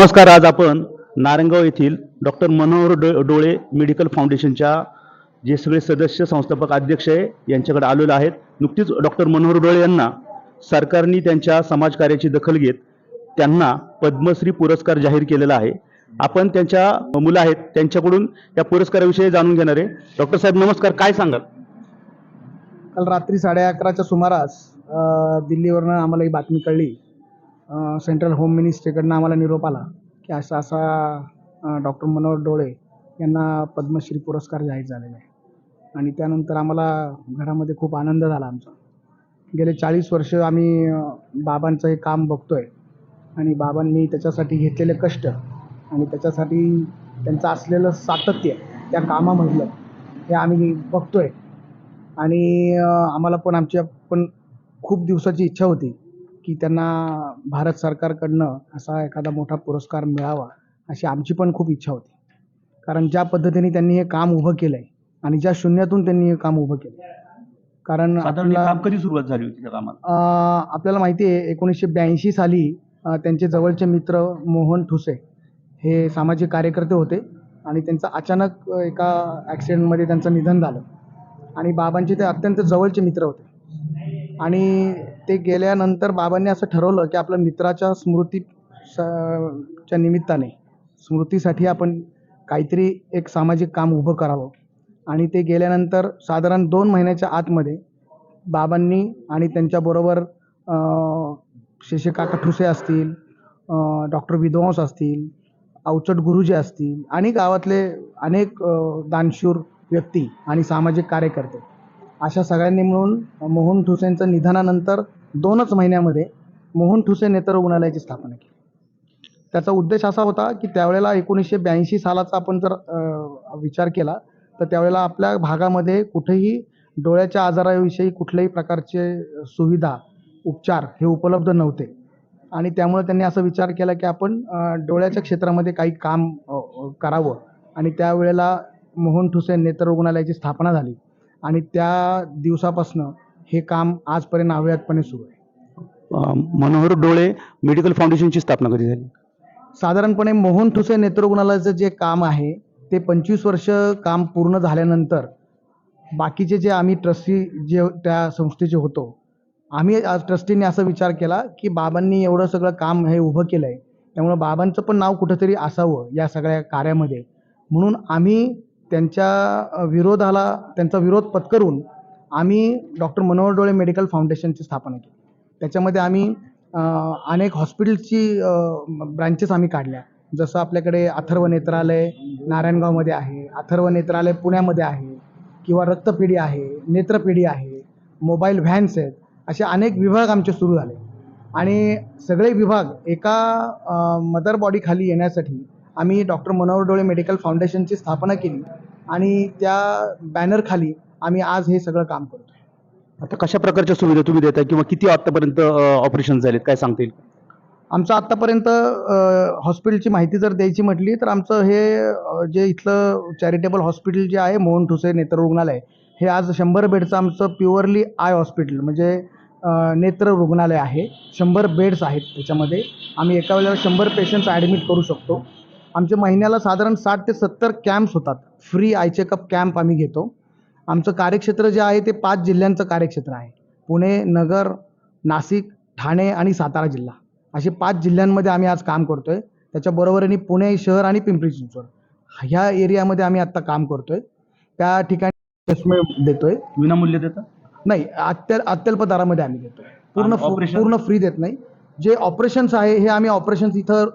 नमस्कार आज आपण नारायणगाव येथील डॉक्टर मनोहर डो डोळे मेडिकल फाउंडेशनच्या जे सगळे सदस्य संस्थापक अध्यक्ष आहे यांच्याकडे आलेलो आहेत. नुकतीच डॉक्टर मनोहर डोळे यांना सरकारने त्यांच्या समाजकार्याची दखल घेत त्यांना पद्मश्री पुरस्कार जाहीर केलेला आहे. आपण त्यांच्या मुलं आहेत त्यांच्याकडून या पुरस्काराविषयी जाणून घेणार आहे. डॉक्टर साहेब नमस्कार काय सांगाल? काल रात्री साडे अकराच्या सुमारास दिल्लीवरनं आम्हाला ही बातमी कळली. सेंट्रल होम मिनिस्ट्रीकडनं आम्हाला निरोप आला की असा असा डॉक्टर मनोहर डोळे यांना पद्मश्री पुरस्कार जाहीर झालेला आहे. आणि त्यानंतर आम्हाला घरामध्ये खूप आनंद झाला आमचा. गेले चाळीस वर्ष आम्ही बाबांचं हे काम बघतोय. आणि बाबांनी त्याच्यासाठी घेतलेले कष्ट आणि त्याच्यासाठी त्यांचं असलेलं सातत्य त्या कामामधलं हे आम्ही बघतोय. आणि आम्हाला पण आमच्या पण खूप दिवसाची इच्छा होती की त्यांना भारत सरकारकडनं असा एखादा मोठा पुरस्कार मिळावा अशी आमची पण खूप इच्छा होती. कारण ज्या पद्धतीने त्यांनी हे काम उभं केलं आहे आणि ज्या शून्यातून त्यांनी हे काम उभं केलं कारण साधारण आपला- काम कधी सुरुवात झाली होती त्या कामाला? अ, आपल्याला माहिती आहे एकोणीसशे ब्याऐंशी साली अ, त्यांचे जवळचे मित्र मोहन ठुसे हे सामाजिक कार्यकर्ते होते आणि त्यांचं अचानक अ, एका ॲक्सिडेंटमध्ये त्यांचं निधन झालं. आणि बाबांचे ते अत्यंत जवळचे मित्र होते. आणि ते गेल्यानंतर बाबांनी असं ठरवलं की आपल्या मित्राच्या स्मृती च्या निमित्ताने स्मृतीसाठी आपण काहीतरी एक सामाजिक काम उभं करावं. आणि ते गेल्यानंतर साधारण दोन महिन्याच्या आतमध्ये बाबांनी आणि त्यांच्याबरोबर शेषे ठुसे असतील डॉक्टर विद्वांस असतील अवचट गुरुजी असतील आणि गावातले अनेक दानशूर व्यक्ती आणि सामाजिक कार्यकर्ते अशा सगळ्यांनी मिळून मोहन ठुसेंचं निधनानंतर दोनच महिन्यामध्ये मोहन ठुसे नेत्र रुग्णालयाची स्थापना केली. त्याचा उद्देश असा होता की त्यावेळेला एकोणीसशे ब्याऐंशी सालाचा आपण जर विचार केला तर त्यावेळेला आपल्या भागामध्ये कुठेही डोळ्याच्या आजाराविषयी कुठल्याही प्रकारचे सुविधा उपचार हे उपलब्ध नव्हते. आणि त्यामुळे त्यांनी असा विचार केला की आपण डोळ्याच्या क्षेत्रामध्ये काही काम करावं. आणि त्यावेळेला मोहन ठुसे नेत्र रुग्णालयाची स्थापना झाली. आणि त्या दिवसापासनं हे काम आजपर्यंत अव्याहतपणे सुरू आहे. मनोहर डोळे मेडिकल फाउंडेशनची स्थापना कधी झाली? साधारणपणे मोहन ठुसे नेत्र रुग्णालयाचं जे काम आहे ते पंचवीस वर्ष काम पूर्ण झाल्यानंतर बाकीचे जे आम्ही ट्रस्टी जे त्या संस्थेचे होतो आम्ही आज ट्रस्टीने असा विचार केला की बाबांनी एवढं सगळं काम हे उभं केलं आहे त्यामुळं बाबांचं पण नाव कुठंतरी असावं या सगळ्या कार्यामध्ये. म्हणून आम्ही त्यांच्या विरोधाला त्यांचा विरोध पत्करून आम्ही डॉक्टर मनोहर डोळे मेडिकल फाउंडेशनची स्थापना केली. त्याच्यामध्ये आम्ही अनेक हॉस्पिटलची ब्रांचेस आम्ही काढल्या. जसं आपल्याकडे अथर्व नेत्रालय नारायणगावमध्ये आहे अथर्व नेत्रालय पुण्यामध्ये आहे किंवा रक्तपेढी आहे नेत्रपेढी आहे मोबाईल व्हॅन्स आहेत असे अनेक विभाग आमचे सुरू झाले. आणि सगळे विभाग एका मदर बॉडीखाली येण्यासाठी आम्ही डॉक्टर मनोहर डोळे मेडिकल फाउंडेशनची स्थापना केली. आणि त्या बॅनरखाली आम्ही आज हे सगळं काम करतो आता कशा प्रकारच्या सुविधा तुम्ही देता किंवा किती आतापर्यंत ऑपरेशन झालेत? काय सांगता येईल? आमचं आत्तापर्यंत हॉस्पिटलची माहिती जर द्यायची म्हटली तर आमचं हे जे इथलं चॅरिटेबल हॉस्पिटल जे आहे मोहन ठुसे नेत्र रुग्णालय हे आज शंभर बेडचं आमचं प्युअरली आय हॉस्पिटल म्हणजे नेत्र रुग्णालय आहे. शंभर बेड्स आहेत त्याच्यामध्ये. आम्ही एका वेळेला शंभर पेशंट्स ॲडमिट करू शकतो. आमच्या महिन्याला साधारण साठ ते सत्तर कॅम्प्स होतात. फ्री आय चेकअप कॅम्प आम्ही घेतो. आमचं कार्यक्षेत्र जे आहे ते पाच जिल्ह्यांचं कार्यक्षेत्र आहे. पुणे नगर नाशिक ठाणे आणि सातारा जिल्हा. असे पाच जिल्ह्यांमध्ये आम्ही आज काम करतोय. त्याच्याबरोबरीने पुणे शहर आणि पिंपरी चिंचवड. ह्या एरियामध्ये आम्ही आत्ता काम करतोय. त्या ठिकाणी चष्मे देतोय. विनामूल्य देता? नाही अत्य अत्यल्प दरामध्ये आम्ही देतोय. पूर्ण? पूर्ण फ्री देत नाही. जे ऑपरेशन्स आहे हे आम्ही ऑपरेशन्स इथं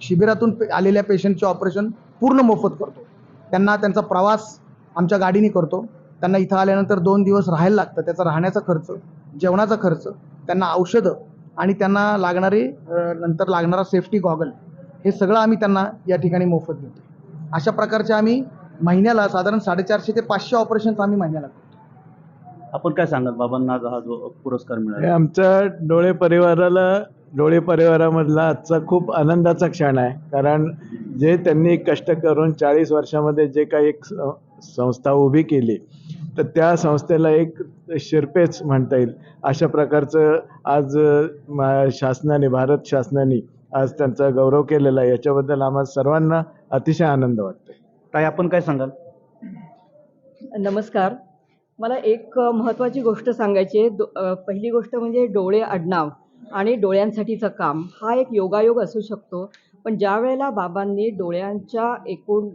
शिबिरातून आलेल्या पेशंटचे ऑपरेशन पूर्ण मोफत करतो. त्यांना त्यांचा प्रवास आमच्या गाडीने करतो. त्यांना इथं आल्यानंतर दोन दिवस राहायला लागतं. त्याचा राहण्याचा खर्च जेवणाचा खर्च त्यांना औषधं आणि त्यांना लागणारे नंतर लागणारा सेफ्टी गॉगल हे सगळं आम्ही त्यांना या ठिकाणी मोफत देतो. अशा प्रकारचे आम्ही महिन्याला साधारण साडेचारशे ते पाचशे ऑपरेशन्स आम्ही महिन्याला करतो. आपण काय सांगाल? बाबांना आज हा जो पुरस्कार हे मिळाला आमच्या डोळे परिवाराला डोळे परिवारामधला आजचा खूप आनंदाचा क्षण आहे. कारण जे त्यांनी कष्ट करून चाळीस वर्षामध्ये जे काही एक संस्था उभी केली. तर त्या संस्थेला एक शिरपेच म्हणता येईल. अशा प्रकारचं आज शासनाने भारत शासनाने आज त्यांचा गौरव केलेला आहे. याच्याबद्दल आम्हाला सर्वांना अतिशय आनंद वाटतोय. ताई आपण काय सांगाल? नमस्कार. मला एक अ, महत्त्वाची गोष्ट सांगायची आहे. पहिली गोष्ट म्हणजे डोळे आडनाव. आणि डोळ्यांसाठीचं काम. हा एक योगायोग असू शकतो पण ज्या वेळेला बाबांनी डोळ्यांच्या एकूण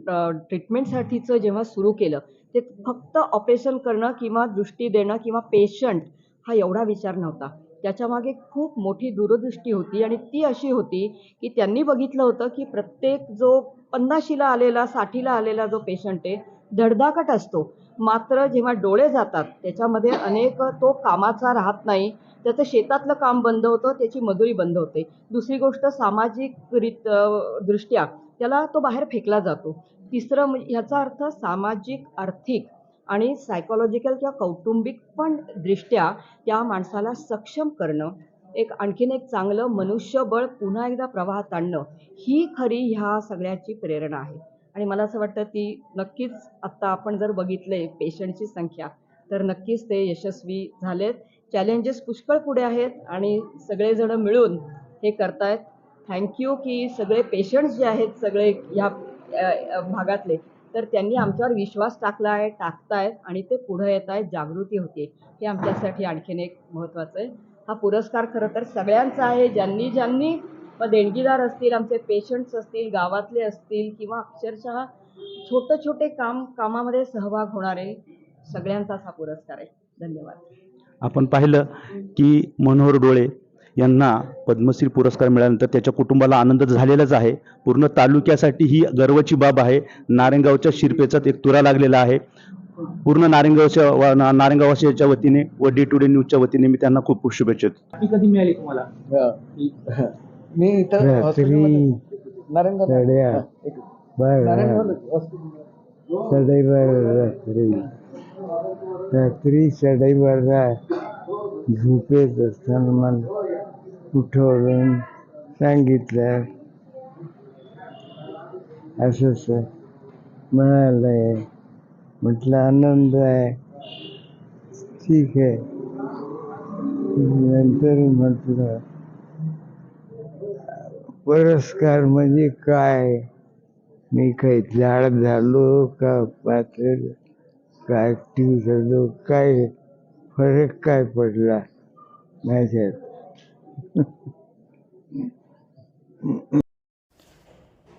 ट्रीटमेंटसाठीचं जेव्हा सुरू केलं ते फक्त ऑपरेशन करणं किंवा दृष्टी देणं किंवा पेशंट हा एवढा विचार नव्हता. त्याच्यामागे खूप मोठी दूरदृष्टी होती आणि ती अशी होती की त्यांनी बघितलं होतं की प्रत्येक जो पन्नाशीला आलेला साठीला आलेला जो पेशंट आहे धडधाकट असतो. मात्र जेव्हा डोळे जातात त्याच्यामध्ये अनेक तो कामाचा राहत नाही. त्याचं शेतातलं काम बंद होतं त्याची मजुरी बंद होते. दुसरी गोष्ट सामाजिक रित दृष्ट्या त्याला तो बाहेर फेकला जातो. तिसरं म्हणजे ह्याचा अर्थ सामाजिक आर्थिक आणि सायकोलॉजिकल किंवा कौटुंबिक पण दृष्ट्या त्या माणसाला सक्षम करणं एक आणखीन एक चांगलं मनुष्यबळ पुन्हा एकदा प्रवाहात आणणं ही खरी ह्या सगळ्याची प्रेरणा आहे. आणि मला असं वाटतं ती नक्कीच आत्ता आपण जर बघितले पेशंटची संख्या तर नक्कीच ते यशस्वी झालेत. चॅलेंजेस पुष्कळ पुढे आहेत आणि सगळेजण मिळून हे करतायत. थँक्यू की सगळे पेशंट्स जे आहेत सगळे ह्या भागातले तर त्यांनी आमच्यावर विश्वास टाकला आहे टाकतायत आणि ते पुढे येत आहेत जागृती होते हे आमच्यासाठी आणखीन एक महत्त्वाचं आहे. हा पुरस्कार खरं तर सगळ्यांचा आहे. ज्यांनी ज्यांनी मग देणगीदार असतील आमचे पेशंट्स असतील गावातले असतील किंवा अक्षरशः छोटे छोटे काम कामामध्ये सहभाग होणारे सगळ्यांचाच हा पुरस्कार आहे. धन्यवाद. आपण पाहिलं की मनोहर डोळे यांना पद्मश्री पुरस्कार मिळाल्यानंतर त्याच्या कुटुंबाला आनंद झालेलाच आहे. पूर्ण तालुक्यासाठी ही गर्वाची बाब आहे. नारायणगावच्या शिरपेचात एक तुरा लागलेला आहे. पूर्ण नारायणगावच्या वा- ना- वतीने व डे टू डे न्यूजच्या वतीने मी त्यांना खूप खूप शुभेच्छा कधी मिळाली तुम्हाला? मी इथं रात्री रात्री रात्री साडेबारा झोपेत असताना मला उठवून सांगितलं असं असं म्हणालंय म्हटलं आनंद आहे. ठीक आहे. नंतर म्हटलं पुरस्कार म्हणजे काय? मी काही झाड झालो का पात्र का ऍक्टिव्ह झालो काय फरक काय पडला? माझ्यात.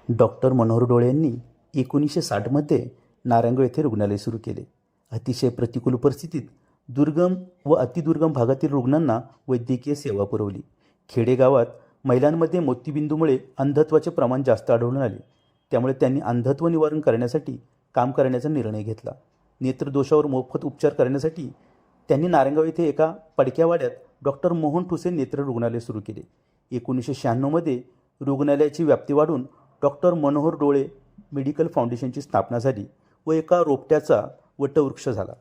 डॉक्टर मनोहर डोळे यांनी एकोणीसशे साठमध्ये नारायणगाव येथे रुग्णालय सुरू केले. अतिशय प्रतिकूल परिस्थितीत दुर्गम व अतिदुर्गम भागातील रुग्णांना वैद्यकीय सेवा पुरवली. खेडेगावात महिलांमध्ये मोतीबिंदूमुळे अंधत्वाचे प्रमाण जास्त आढळून आले. त्यामुळे त्यांनी अंधत्व निवारण करण्यासाठी काम करण्याचा निर्णय घेतला. नेत्रदोषावर मोफत उपचार करण्यासाठी त्यांनी नारंगाव येथे एका पडक्यावाड्यात डॉक्टर मोहन ठुसे नेत्र रुग्णालय सुरू केले. एकोणीसशे शहाण्णवमध्ये रुग्णालयाची व्याप्ती वाढून डॉक्टर मनोहर डोळे मेडिकल फाउंडेशनची स्थापना झाली व एका रोपट्याचा वटवृक्ष झाला.